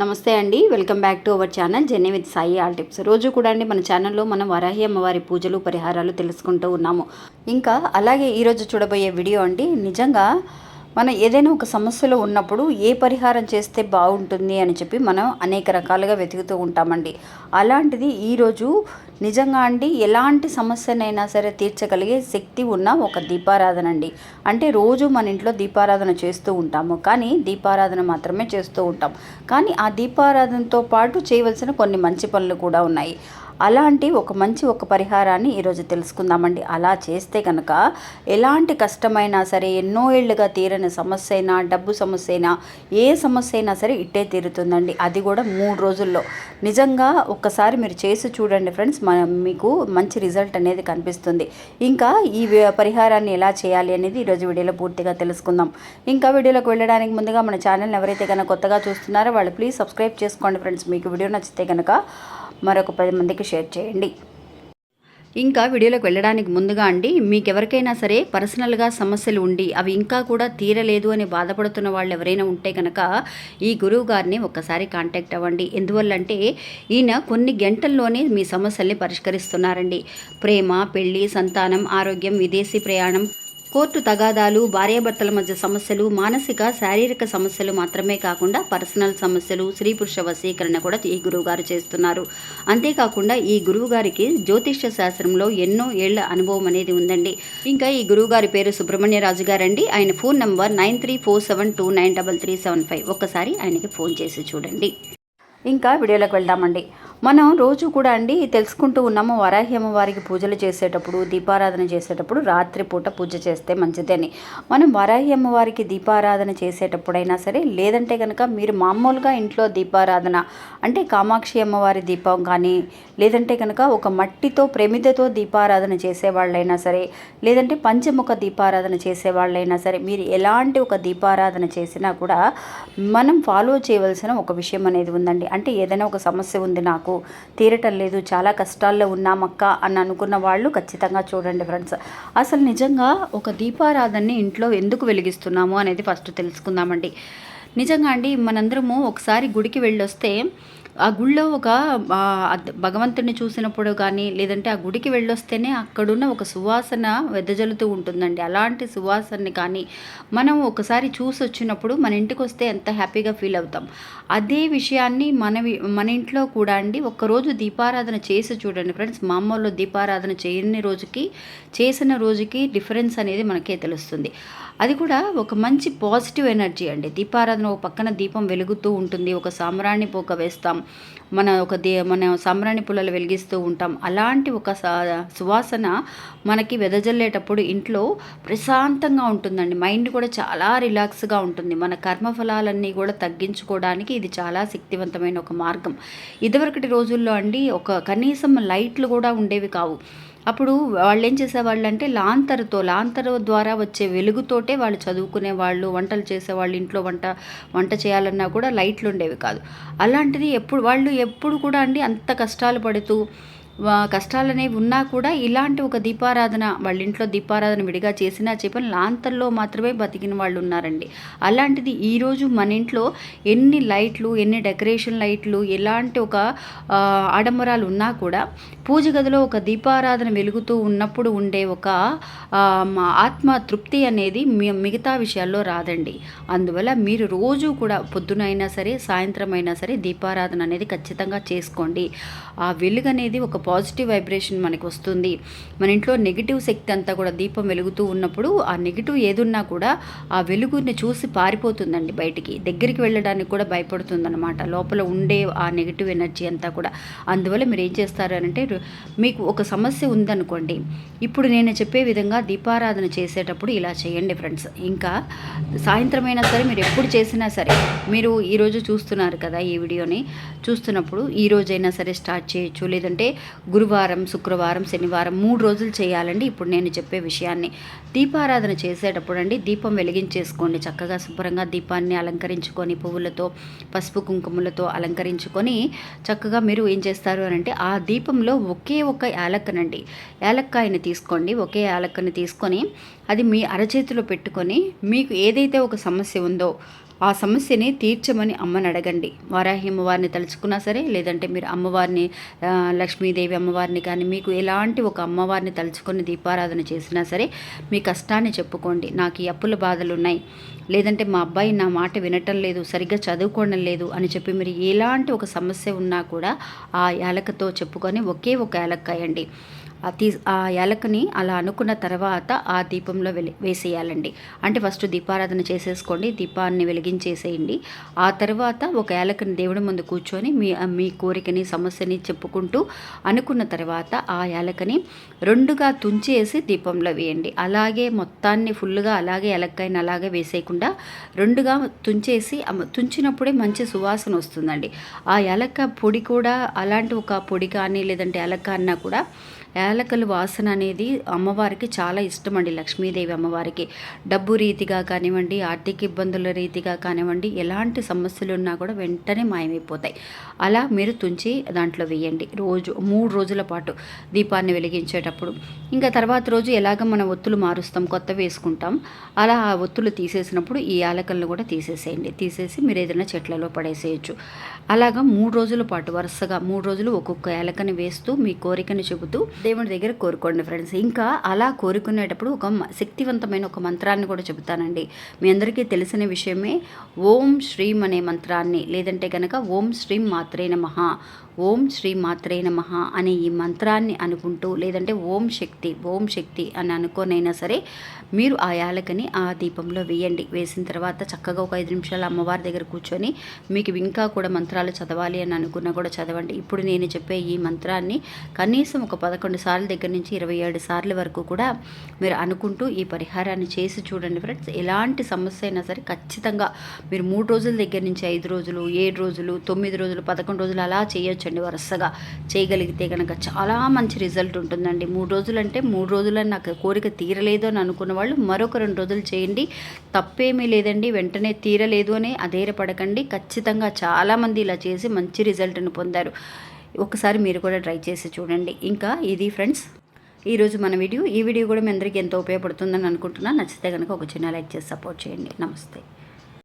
నమస్తే అండి. Welcome back to our channel Jenny with Sai all tips. రోజు కూడా అండి మన ఛానల్లో మనం వరాహి అమ్మవారి పూజలు పరిహారాలు తెలుసుకుంటూ ఉన్నాము. ఇంకా అలాగే ఈరోజు చూడబోయే వీడియో అండి నిజంగా మనం ఏదైనా ఒక సమస్యలో ఉన్నప్పుడు ఏ పరిహారం చేస్తే బాగుంటుంది అని చెప్పి మనం అనేక రకాలుగా వెతుకుతూ ఉంటామండి. అలాంటిది ఈరోజు నిజంగా అండి ఎలాంటి సమస్యనైనా సరే తీర్చగలిగే శక్తి ఉన్న ఒక దీపారాధన అండి. అంటే రోజు మన ఇంట్లో దీపారాధన చేస్తూ ఉంటాము. కానీ దీపారాధన మాత్రమే చేస్తూ ఉంటాం. కానీ ఆ దీపారాధనతో పాటు చేయవలసిన కొన్ని మంచి పనులు కూడా ఉన్నాయి. అలాంటి ఒక మంచి ఒక పరిహారాన్ని ఈరోజు తెలుసుకుందామండి. అలా చేస్తే కనుక ఎలాంటి కష్టమైనా సరే ఎన్నో ఏళ్ళుగా తీరని సమస్య అయినా డబ్బు సమస్య అయినా ఏ సమస్య అయినా సరే ఇట్టే తీరుతుందండి. అది కూడా మూడు రోజుల్లో. నిజంగా ఒక్కసారి మీరు చేసి చూడండి ఫ్రెండ్స్ మన మీకు మంచి రిజల్ట్ అనేది కనిపిస్తుంది. ఇంకా ఈ పరిహారాన్ని ఎలా చేయాలి అనేది ఈరోజు వీడియోలో పూర్తిగా తెలుసుకుందాం. ఇంకా వీడియోలోకి వెళ్ళడానికి ముందుగా మన ఛానల్ని ఎవరైతే కనుక కొత్తగా చూస్తున్నారో వాళ్ళు ప్లీజ్ సబ్స్క్రైబ్ చేసుకోండి ఫ్రెండ్స్. మీకు వీడియో నచ్చితే కనుక మరొక పది మందికి షేర్ చేయండి. ఇంకా వీడియోలోకి వెళ్ళడానికి ముందుగా అండి మీకు ఎవరికైనా సరే పర్సనల్గా సమస్యలు ఉండి అవి ఇంకా కూడా తీరలేదు అని బాధపడుతున్న వాళ్ళు ఎవరైనా ఉంటే కనుక ఈ గురువు గారిని ఒక్కసారి కాంటాక్ట్ అవ్వండి. ఎందువల్లంటే ఈయన కొన్ని గంటల్లోనే మీ సమస్యల్ని పరిష్కరిస్తున్నారండి. ప్రేమ పెళ్ళి సంతానం ఆరోగ్యం విదేశీ ప్రయాణం కోర్టు తగాదాలు భార్యాభర్తల మధ్య సమస్యలు మానసిక శారీరక సమస్యలు మాత్రమే కాకుండా పర్సనల్ సమస్యలు స్త్రీ పురుష వశీకరణ కూడా ఈ గురువుగారు చేస్తున్నారు. అంతేకాకుండా ఈ గురువుగారికి జ్యోతిష్య శాస్త్రంలో ఎన్నో ఏళ్ళ అనుభవం అనేది ఉందండి. ఇంకా ఈ గురువుగారి పేరు సుబ్రహ్మణ్యరాజు గారండి. ఆయన phone number nine three four seven two nine double three seven five. ఒక్కసారి ఆయనకి ఫోన్ చేసి చూడండి. ఇంకా వీడియోలోకి వెళ్దామండి. మనం రోజు కూడా అండి తెలుసుకుంటూ ఉన్నాము వరాహి అమ్మవారికి పూజలు చేసేటప్పుడు దీపారాధన చేసేటప్పుడు రాత్రిపూట పూజ చేస్తే మంచిదని మనం వరాహి అమ్మవారికి దీపారాధన చేసేటప్పుడైనా సరే లేదంటే కనుక మీరు మామూలుగా ఇంట్లో దీపారాధన అంటే కామాక్షి అమ్మవారి దీపం కానీ లేదంటే కనుక ఒక మట్టితో ప్రమిదతో దీపారాధన చేసేవాళ్ళైనా సరే లేదంటే పంచముఖ దీపారాధన చేసేవాళ్ళైనా సరే మీరు ఎలాంటి ఒక దీపారాధన చేసినా కూడా మనం ఫాలో చేయవలసిన ఒక విషయం అనేది ఉందండి. అంటే ఏదైనా ఒక సమస్య ఉంది నాకు తీరటం లేదు చాలా కష్టాల్లో ఉన్నామక్క అని అనుకున్న వాళ్ళు ఖచ్చితంగా చూడండి ఫ్రెండ్స్. అసలు నిజంగా ఒక దీపారాధనని ఇంట్లో ఎందుకు వెలిగిస్తున్నాము అనేది ఫస్ట్ తెలుసుకుందామండి. నిజంగా అండి మనందరము ఒకసారి గుడికి వెళ్ళొస్తే ఆ గుళ్ళో ఒక భగవంతుడిని చూసినప్పుడు కానీ లేదంటే ఆ గుడికి వెళ్ళొస్తేనే అక్కడున్న ఒక సువాసన వెదజల్లుతూ ఉంటుందండి. అలాంటి సువాసనని కానీ మనం ఒకసారి చూసి వచ్చినప్పుడు మన ఇంటికి వస్తే ఎంత హ్యాపీగా ఫీల్ అవుతాం. అదే విషయాన్ని మన మన ఇంట్లో కూడా అండి ఒక్కరోజు దీపారాధన చేసి చూడండి ఫ్రెండ్స్. మామూలు దీపారాధన చేయని రోజుకి చేసిన రోజుకి డిఫరెన్స్ అనేది మనకే తెలుస్తుంది. అది కూడా ఒక మంచి పాజిటివ్ ఎనర్జీ అండి. దీపారాధన ఒక పక్కన దీపం వెలుగుతూ ఉంటుంది. ఒక సాంబ్రాణి పోక వేస్తాం. మన ఒక దే మన సాంబ్రాణి పుల్లలు వెలిగిస్తూ ఉంటాం. అలాంటి ఒక సువాసన మనకి వెదజల్లేటప్పుడు ఇంట్లో ప్రశాంతంగా ఉంటుందండి. మైండ్ కూడా చాలా రిలాక్స్గా ఉంటుంది. మన కర్మఫలాలన్నీ కూడా తగ్గించుకోవడానికి ఇది చాలా శక్తివంతమైన ఒక మార్గం. ఇదివరకటి రోజుల్లో అండి ఒక కనీసం లైట్లు కూడా ఉండేవి కావు. అప్పుడు వాళ్ళు ఏం చేసేవాళ్ళు అంటే లాంతరుతో లాంతరు ద్వారా వచ్చే వెలుగుతోటే వాళ్ళు చదువుకునే వాళ్ళు వంటలు చేసేవాళ్ళు ఇంట్లో వంట వంట చేయాలన్నా కూడా లైట్లు ఉండేవి కాదు. అలాంటిది ఎప్పుడు వాళ్ళు ఎప్పుడు కూడా అండి అంత కష్టాలు పడుతూ కష్టాలనేవి కష్టాలు అనేవి ఉన్నా కూడా ఇలాంటి ఒక దీపారాధన వాళ్ళ ఇంట్లో దీపారాధన విడిగా చేసినా చెప్పని లాంతర్లో మాత్రమే బతికిన వాళ్ళు ఉన్నారండి అలాంటిది ఈరోజు మన ఇంట్లో ఎన్ని లైట్లు ఎన్ని డెకరేషన్ లైట్లు ఎలాంటి ఒక ఆడంబరాలు ఉన్నా కూడా పూజ గదిలో ఒక దీపారాధన వెలుగుతూ ఉన్నప్పుడు ఉండే ఒక ఆత్మ తృప్తి అనేది మిగతా విషయాల్లో రాదండి. అందువల్ల మీరు రోజు కూడా పొద్దునైనా సరే సాయంత్రం అయినా సరే దీపారాధన అనేది ఖచ్చితంగా చేసుకోండి. ఆ వెలుగు అనేది ఒక పాజిటివ్ వైబ్రేషన్ మనకి వస్తుంది. మన ఇంట్లో నెగిటివ్ శక్తి అంతా కూడా దీపం వెలుగుతూ ఉన్నప్పుడు ఆ నెగిటివ్ ఏదున్నా కూడా ఆ వెలుగుని చూసి పారిపోతుందండి బయటికి. దగ్గరికి వెళ్ళడానికి కూడా భయపడుతుందన్నమాట. లోపల ఉండే ఆ నెగిటివ్ ఎనర్జీ అంతా కూడా. అందువల్ల మీరు ఏం చేస్తారు అంటే మీకు ఒక సమస్య ఉందనుకోండి. ఇప్పుడు నేను చెప్పే విధంగా దీపారాధన చేసేటప్పుడు ఇలా చేయండి ఫ్రెండ్స్. ఇంకా సాయంత్రం అయినా సరే మీరు ఎప్పుడు చేసినా సరే మీరు ఈరోజు చూస్తున్నారు కదా ఈ వీడియోని చూస్తున్నప్పుడు ఈ రోజైనా సరే స్టార్ట్ చేయొచ్చు. లేదంటే గురువారం శుక్రవారం శనివారం మూడు రోజులు చేయాలండి. ఇప్పుడు నేను చెప్పే విషయాన్ని. దీపారాధన చేసేటప్పుడు అండి దీపం వెలిగించేసుకోండి. చక్కగా శుభ్రంగా దీపాన్ని అలంకరించుకొని పువ్వులతో పసుపు కుంకుమలతో అలంకరించుకొని చక్కగా మీరు ఏం చేస్తారు అని అంటే ఆ దీపంలో ఒకే ఒక యాలక్కనండి. యాలక్కాయని తీసుకోండి. ఒకే యాలక్కని తీసుకొని అది మీ అరచేతిలో పెట్టుకొని మీకు ఏదైతే ఒక సమస్య ఉందో ఆ సమస్యని తీర్చమని అమ్మని అడగండి. వారాహి అమ్మవారిని తలుచుకున్నా సరే లేదంటే మీరు అమ్మవారిని లక్ష్మీదేవి దేవి అమ్మవారిని కానీ మీకు ఎలాంటి ఒక అమ్మవారిని తలుచుకొని దీపారాధన చేసినా సరే మీ కష్టాన్ని చెప్పుకోండి. నాకు ఈ అప్పుల బాధలు ఉన్నాయి లేదంటే మా అబ్బాయి నా మాట వినటం లేదు సరిగ్గా చదువుకోవడం లేదు అని చెప్పి మీరు ఎలాంటి ఒక సమస్య ఉన్నా కూడా ఆ యాలకతో చెప్పుకొని ఒకే ఒక యాలక్కాయండి. తీ ఆ యాలకని అలా అనుకున్న తర్వాత ఆ దీపంలో వెలి వేసేయాలండి. అంటే ఫస్ట్ దీపారాధన చేసేసుకోండి దీపాన్ని వెలిగించేసేయండి. ఆ తర్వాత ఒక ఏలకని దేవుడి ముందు కూర్చొని మీ మీ కోరికని సమస్యని చెప్పుకుంటూ అనుకున్న తర్వాత ఆ యాలకని రెండుగా తుంచేసి దీపంలో వేయండి. అలాగే మొత్తాన్ని ఫుల్గా అలాగే యాలక్కాయని అలాగే వేసేయకుండా రెండుగా తుంచేసి తుంచినప్పుడే మంచి సువాసన వస్తుందండి. ఆ యాలక్క పొడి కూడా అలాంటి ఒక పొడి కానీ లేదంటే ఎలక్క అన్నా కూడా యాలకలు వాసన అనేది అమ్మవారికి చాలా ఇష్టం అండి లక్ష్మీదేవి అమ్మవారికి. డబ్బు రీతిగా కానివ్వండి ఆర్థిక ఇబ్బందుల రీతిగా కానివ్వండి ఎలాంటి సమస్యలు ఉన్నా కూడా వెంటనే మాయమైపోతాయి. అలా మీరు తుంచి దాంట్లో వేయండి. రోజు మూడు రోజుల పాటు దీపాన్ని వెలిగించేటప్పుడు. ఇంకా తర్వాత రోజు ఎలాగ మన ఒత్తులు మారుస్తాం కొత్త వేసుకుంటాం అలా ఆ ఒత్తులు తీసేసినప్పుడు ఈ యాలకలను కూడా తీసేసేయండి. తీసేసి మీరు ఏదైనా చెట్లలో పడేసేయచ్చు. అలాగా మూడు రోజుల పాటు వరుసగా మూడు రోజులు ఒక్కొక్క యాలకని వేస్తూ మీ కోరికను చెబుతూ దేవుని దగ్గర కోరుకోండి ఫ్రెండ్స్. ఇంకా అలా కోరుకునేటప్పుడు ఒక శక్తివంతమైన ఒక మంత్రాన్ని కూడా చెబుతానండి. మీ అందరికీ తెలిసిన విషయమే ఓం శ్రీం అనే మంత్రాన్ని లేదంటే కనుక ఓం శ్రీం మాత్రే నమః ఓం శ్రీ మాత్రే నమః అనే ఈ మంత్రాన్ని అనుకుంటూ లేదంటే ఓం శక్తి ఓం శక్తి అని అనుకోనైనా సరే మీరు ఆ యాలకని ఆ దీపంలో వేయండి. వేసిన తర్వాత చక్కగా ఒక ఐదు నిమిషాలు అమ్మవారి దగ్గర కూర్చొని మీకు ఇంకా కూడా మంత్రాలు చదవాలి అని అనుకున్నా కూడా చదవండి. ఇప్పుడు నేను చెప్పే ఈ మంత్రాన్ని కనీసం ఒక పదకొండు సార్ల దగ్గర నుంచి ఇరవై ఏడు సార్ల వరకు కూడా మీరు అనుకుంటూ ఈ పరిహారాన్ని చేసి చూడండి ఫ్రెండ్స్. ఎలాంటి సమస్య అయినా సరే ఖచ్చితంగా మీరు మూడు రోజుల దగ్గర నుంచి ఐదు రోజులు ఏడు రోజులు తొమ్మిది రోజులు పదకొండు రోజులు అలా చేయొచ్చండి. వరుసగా చేయగలిగితే కనుక చాలా మంచి రిజల్ట్ ఉంటుందండి. మూడు రోజులు అంటే మూడు రోజులని నాకు కోరిక తీరలేదు అని అనుకున్న వాళ్ళు మరొక రెండు రోజులు చేయండి. తప్పేమీ లేదండి. వెంటనే తీరలేదు అని అధైర్యపడకండి. ఖచ్చితంగా చాలామంది ఇలా చేసి మంచి రిజల్ట్ని పొందారు. ఒకసారి మీరు కూడా ట్రై చేసి చూడండి. ఇంకా ఇది ఫ్రెండ్స్ ఈరోజు మన వీడియో. ఈ వీడియో కూడా మీ అందరికీ ఎంతో ఉపయోగపడుతుందని అనుకుంటున్నాను. నచ్చితే కనుక ఒక చిన్న లైక్ చేసి సపోర్ట్ చేయండి. నమస్తే.